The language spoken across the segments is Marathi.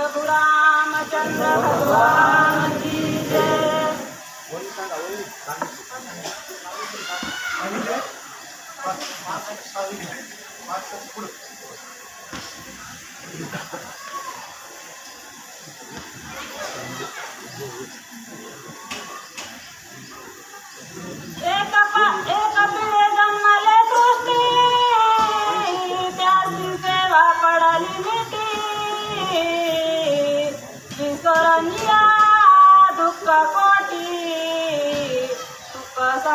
प्रभु रामचंद्र भगवान की जय Thank you.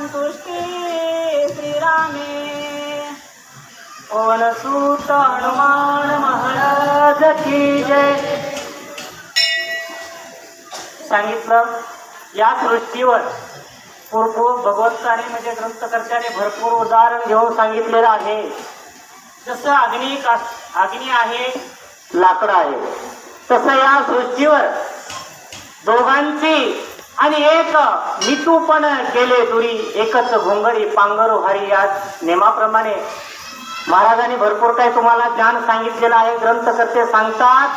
संतुष्टी श्रीरामे। पवन सूत हनुमान महाराज की जय। सांगितलं या सृष्टीवर पूर्व भगवंताने म्हणजे ग्रंथकर्त्याने भरपूर उदाहरण घेऊन सांगितलेलं आहे. जसं अग्नी का अग्नी आहे लाकडं आहे तसं या सृष्टीवर दोघांची आणि एक मितूपण केले दुरी एकच घोंगडी पांगरू हरी या नेमाप्रमाणे. महाराजांनी भरपूर काही तुम्हाला ज्ञान सांगितलेलं आहे. ग्रंथकर्ते सांगतात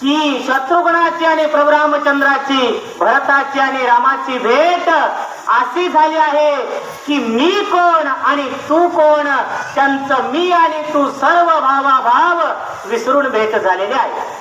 की शत्रुघ्नाची आणि प्रभुरामचंद्राची भरताची आणि रामाची भेट अशी झाली आहे की मी कोण आणि तू कोण त्यांचं मी आणि तू सर्व भावाभाव विसरून भेट झालेली आहे.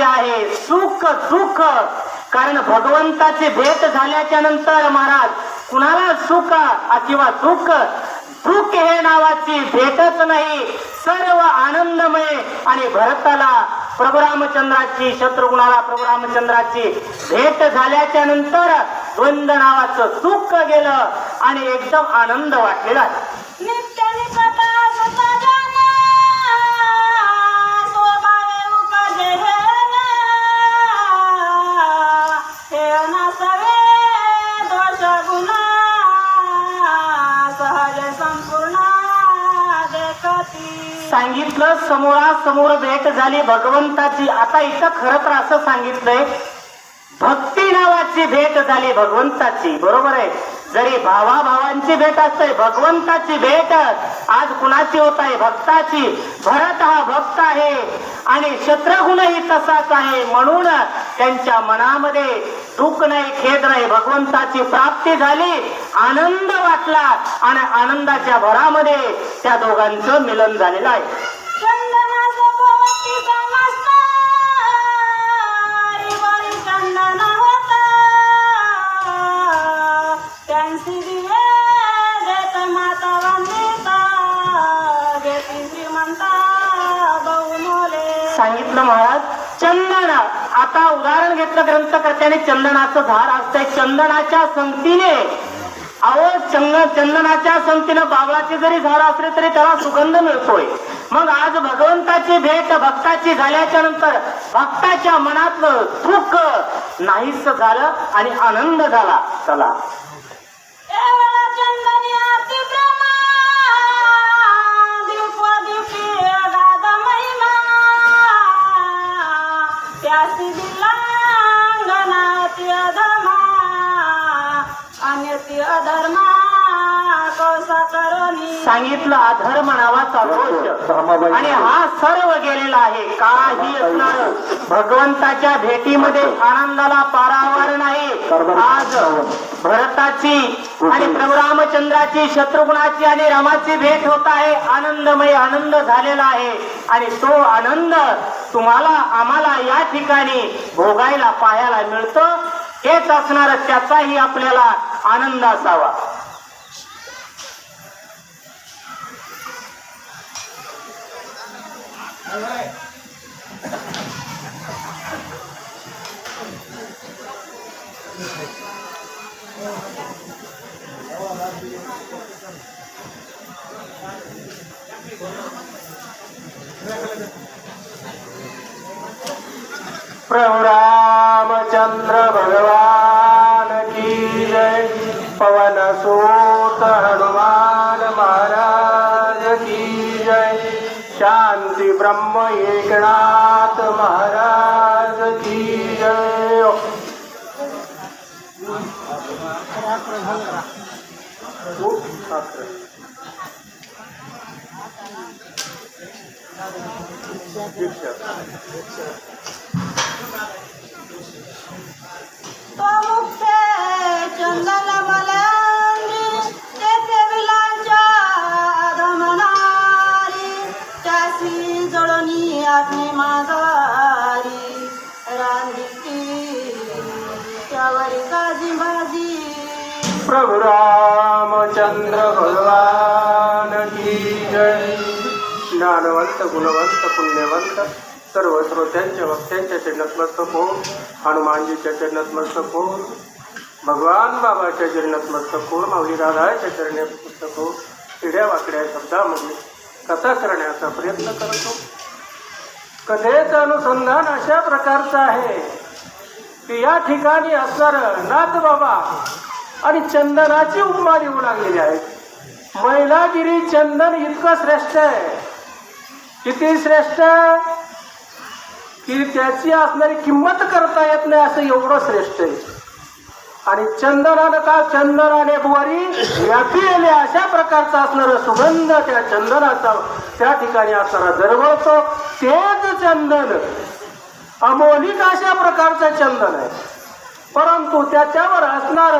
जे आहे सुख दुःख. कारण भगवंताची भेट झाल्याच्यानंतर महाराज कुणाला सुख किंवा दुःख? दुःख हे नावाची भेटच नाही. सर्व आनंदमय आणि भरताला प्रभू रामचंद्राची शत्रुघ्नाला प्रभू रामचंद्राची भेट झाल्याच्यानंतर द्वंद नावाचं सुख गेलं आणि एकदम आनंद वाटलेला समोर भेट झाली. भगवंताची आता इथं खरं तर असं सांगितलंय भक्ती नावाची भेट झाली भगवंताची. बरोबर आहे? जरी भावाभावांची भेट असते भगवंताची भेट आज कुणाची होत आहे? भक्ताची. भरत हा भक्त आहे आणि शत्रुघ्नही तसाच आहे. म्हणून त्यांच्या मनामध्ये दुःख नाही खेद नाही. भगवंताची प्राप्ती झाली आनंद वाटला आणि आनंदाच्या भरामध्ये त्या दोघांचं मिलन झालेलं आहे. सांगितलं महाराज चंदन. आता उदाहरण घेतलं ग्रंथकर्त्याने चंदनाचं झाड असतंय. चंदनाच्या संगतीने अहो चंदनाच्या संगतीनं बाबळाचे जरी झाड असले तरी त्याला सुगंध मिळतोय. मग आज भगवंताची भेट भक्ताची झाल्याच्यानंतर भक्ताच्या मनातलं दुःख नाहीस झालं आणि आनंद झाला. चला. त्यासी अधर्मा कौसा सांगितलं अधर्म नावाचा दोष आणि हा सर्व गेलेला आहे. काही असणार भगवंताच्या भेटीमध्ये आनंदाला पारावार नाही. आज भरताची आणि प्रभू रामचंद्राची शत्रुघ्नाची आणि रामाची भेट होत आहे. आनंदमय आनंद झालेला आहे. आणि तो आनंद तुम्हाला आम्हाला या ठिकाणी भोगायला पाहायला मिळतो. हेच असणार त्याचाही आपल्याला आनंद असावा. प्रभु पवन सोत हनुमान महाराज की जय। शांती ब्रह्म एकनाथ महाराज की जय। तो मुक्त प्रभु रामचंद्र भगवान की जय. ज्ञानवंत गुणवंत पुण्यवंत सर्व श्रोत्यांच्या वक्त्यांच्या चरणात मस्तक हनुमानजीच्या चरणात मस्तक भगवान बाबाच्या चरणात मस्तक हो माऊली राधाच्या चरणात मस्तक हो पिढ्या वाकड्या शब्दामध्ये कथा करण्याचा प्रयत्न करतो. कथेचं अनुसंधान अशा प्रकारचं आहे. की या ठिकाणी असणारं नाथ बाबा आणि चंदनाची उपमा देऊ लागलेली आहे. मैलागिरी चंदन इतकं श्रेष्ठ आहे. किती श्रेष्ठ? आहे की त्याची असणारी किंमत करता येत नाही असं एवढं श्रेष्ठ आहे. आणि चंदनानं का चंदनाने बुवारी व्यापी अशा प्रकारचा असणारा सुगंध त्या चंदनाचा त्या ठिकाणी असणारा दरवळतो. तेच चंदन. अमोलिक अशा प्रकारचं चंदन आहे. परंतु त्याच्यावर असणार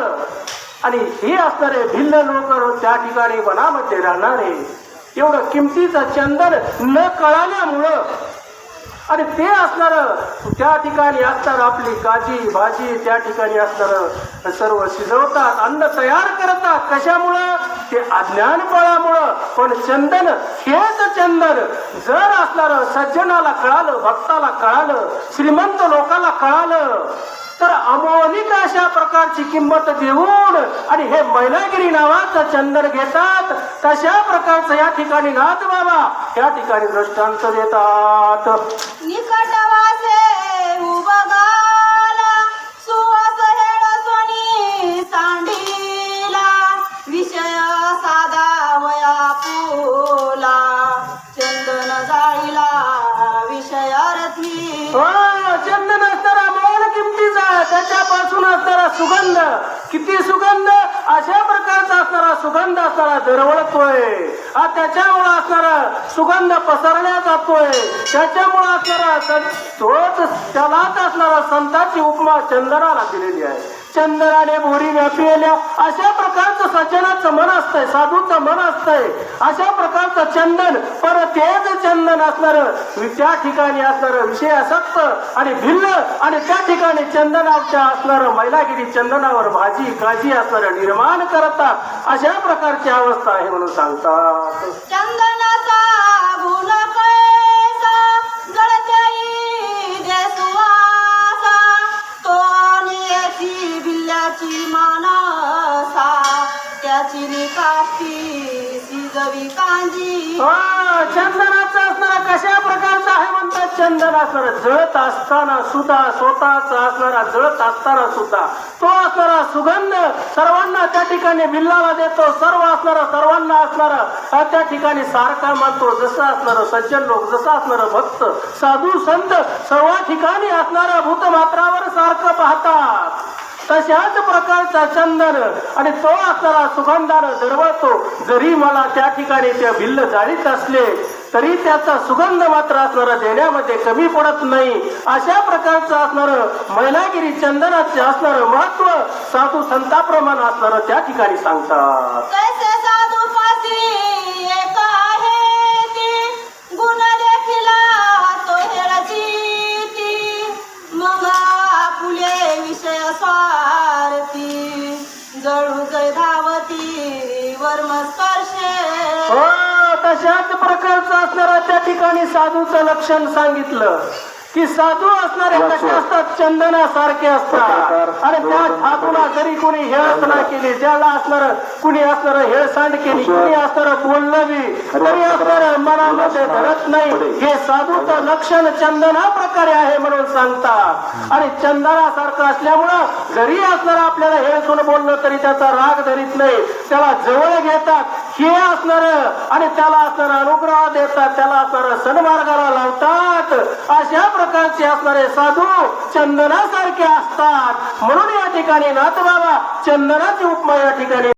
आणि हे असणारे भिल्ल लोक त्या ठिकाणी वनामध्ये राहणारे एवढं किमतीचं चंदन न कळाल्यामुळं आणि ते असणार त्या ठिकाणी असणार आपली काजी भाजी त्या ठिकाणी असणार. सर्व शिजवतात अन्न तयार करतात. कशामुळं? ते अज्ञानपणामुळं पण चंदन हेच चंदन जर असणार सज्जनाला कळालं भक्ताला कळालं श्रीमंत लोकाला कळालं. तर अमोलिक अशा प्रकारची किंमत देऊन आणि हे मैलागिरी नावाचं चंदन घेतात. तशा प्रकारचं या ठिकाणी नाथ बाबा? या ठिकाणी दृष्टांत देतात. निकटवासे उबगाला सुवास हेळ सोनी सांडीला विषय साधा वया पुला चंदन जाळीला विषय रथी हो, चंदन असणारा मोल किमतीचा आहे. त्याच्यापासून असणारा सुगंध किती सुगंध? अशा प्रकारचा असणारा सुगंध असणारा दरवळतोय हा त्याच्यामुळे असणारा सुगंध पसरल्या जातोय. त्याच्यामुळे असणारा तोच त्यालाच असणारा संतांची उपमा चंदनाला दिलेली आहे. चंदनाने भोरी व्यापिल्या अशा प्रकारचं सज्जनाचं मन असतंय साधूचं मन असतंय. अशा प्रकारचं चंदन पर तेच चंदन असणार त्या ठिकाणी असणार विषय असक्त आणि भिल्ल आणि त्या ठिकाणी चंदनाच्या असणार मैलागिरी चंदनावर भाजी काजी असणार निर्माण करता अशा प्रकारची अवस्था आहे म्हणून सांगतात. चंदनाचा गुण कैसा देसुवासा तो नियती बिल्ल्याची मानसा त्याची निकाष्टी सिजवी कांजी. हो, म्हणतात असणार जळत असताना सुद्धा स्वतःचा असणारा जळत असताना सुद्धा. तो असणारा सुगंध सर्वांना त्या ठिकाणी बिल्लाला देतो सर्व असणारा सर्वांना असणारा हा त्या ठिकाणी सारखा मानतो जसं असणार सज्जन लोक जसं असणार भक्त साधू संत सर्व ठिकाणी असणाऱ्या भूतमात्रावर सारखं पाहतात. तशाच प्रकारचा चंदन आणि तो असणारा सुगंधानं दरवळतो. जरी मला त्या ठिकाणी ते भिल्ल जाळीत असले तरी त्याचा सुगंध मात्र असणार देण्यामध्ये कमी पडत नाही. अशा प्रकारचं असणार मैलागिरी चंदनाचे असणार महत्त्व साधू संताप्रमाण असणार त्या ठिकाणी सांगतात. असणारा त्या ठिकाणी साधूचं लक्षण सांगितलं की साधू असणारे कसे असतात? चंदनासारखे असतात. आणि त्या साधूला जरी कोणी हेळसना केली ज्याला असणार कुणी असणार हेळसांड केली कुणी असणार बोललं बी तरी असणार मनामध्ये धरत नाही. हे साधूचं लक्षण चंदना प्रकारे आहे म्हणून सांगतात. आणि चंदनासारखं असल्यामुळं जरी असणार आपल्याला हेळसून बोललं तरी त्याचा राग धरीत नाही. त्याला जवळ घेतात. हे असणार आणि त्याला असणार अनुग्रह देतात त्याला असणार सन्मार्गाला लावतात. अशा प्रकारचे असणारे साधू चंदनासारखे असतात. म्हणून या ठिकाणी नाथ बाबा चंदनाची उपमा या ठिकाणी